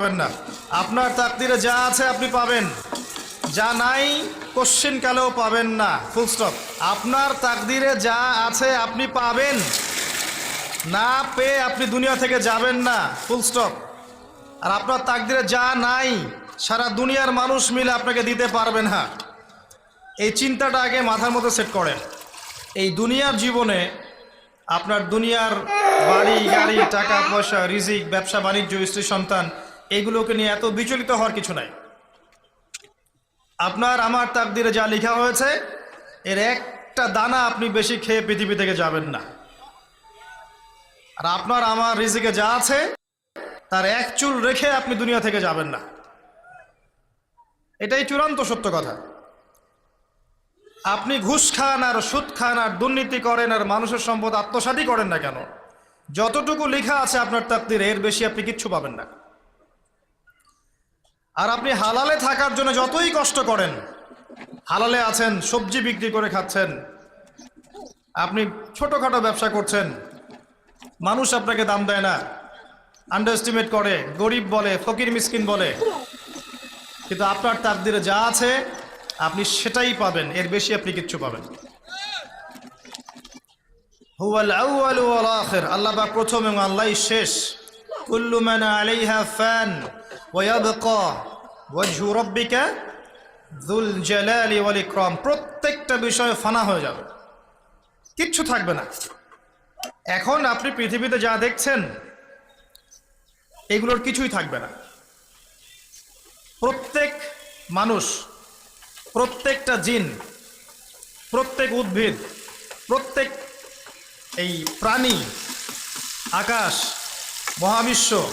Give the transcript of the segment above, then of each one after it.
পাবেন না। আপনার তাকদিরে যা আছে আপনি পাবেন। যা নাই, কোশ্চিন কালেও পাবেন না। ফুল স্টপ আপনার তাকদিরে যা আছে আপনি পাবেন। না পেয়ে আপনি দুনিয়া থেকে যাবেন না। ফুল স্টপ আর আপনার তাকদিরে যা নাই, সারা দুনিয়ার মানুষ মিলে আপনাকে দিতে পারবে না। এই চিন্তাটা আগে মাথার মধ্যে সেট করেন। এই দুনিয়ার জীবনে আপনার দুনিয়ার বাড়ি, গাড়ি, টাকা, পয়সা, রিজিক, ব্যবসা, বাণিজ্য, স্ত্রী, সন্তান এগুলোকে নিয়ে এত বিচলিত হওয়ার কিছু নাই। আপনার, আমার তাকদিরে যা লেখা হয়েছে, এর একটা দানা আপনি বেশি খেয়ে পৃথিবী থেকে যাবেন না। আর আপনার, আমার রিজিকে যা আছে, তার এক চুল রেখে আপনি দুনিয়া থেকে যাবেন না। এটাই চূড়ান্ত সত্য কথা। আপনি ঘুষ খান আর সুদ খান আর দুর্নীতি করেন আর মানুষের সম্পদ আত্মসাতই করেন না কেন? যতটুকু লেখা আছে আপনার তাকদিরে, এর বেশি আপনি কিচ্ছু পাবেন না। আর আপনি হালালে থাকার জন্য যতই কষ্ট করেন, হালালে আছেন, সবজি বিক্রি করে খাচ্ছেন, আপনি ছোটোখাটো ব্যবসা করছেন, মানুষ আপনাকে দাম দেয় না আন্ডার এস্টিমেট করে, গরিব বলে, ফকির মিসকিন বলে, কিন্তু আপনার তাকদিরে যা আছে, আপনি সেটাই পাবেন, এর বেশি আপনি কিচ্ছু পাবেন আল্লাহ প্রথম এবং আল্লাহই শেষ। কুল্লু মান আলাইহা ফান ওয়া ইয়াবকা ওয়াজহু রাব্বিকা যুল জালালি ওয়াল প্রত্যেকটা বিষয় ফানা হয়ে যাবে। কিচ্ছু থাকবে না। এখন আপনি পৃথিবীতে যা দেখছেন, এগুলোর কিছুই থাকবে না। প্রত্যেক মানুষ, প্রত্যেকটা জিন, প্রত্যেক উদ্ভিদ, প্রত্যেক এই প্রাণী, আকাশ, মহাবিশ্ব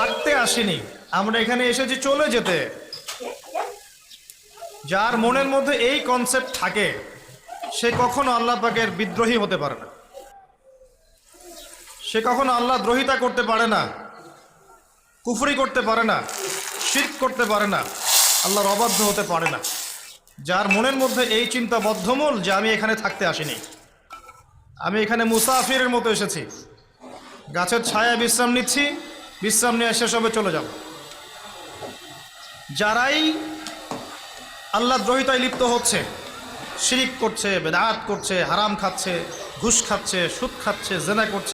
থাকতে আসিনি। আমরা এখানে এসেছি চলে যেতে। যার মনের মধ্যে এই কনসেপ্ট থাকে, সে কখনো আল্লাহ পাকের বিদ্রোহী হতে পারে না। সে কখনো আল্লাহ দ্রোহিতা করতে পারে না, কুফরি করতে পারে না, শির্ক করতে পারে না, আল্লাহর অবাধ্য হতে পারে না। যার মনের মধ্যে এই চিন্তা বদ্ধমূল যে আমি এখানে থাকতে আসিনি। আমি এখানে মুসাফিরের মতো এসেছি। গাছের ছায়া বিশ্রাম নিচ্ছি। বিশ্রাম নিয়ে শেষ হবে, চলে যাব। যারাই আল্লাহ দ্রোহিতায় লিপ্ত হচ্ছে, শিরিক করছে, বেদাত করছে, হারাম খাচ্ছে, ঘুষ খাচ্ছে, সুদ খাচ্ছে, জেনা করছে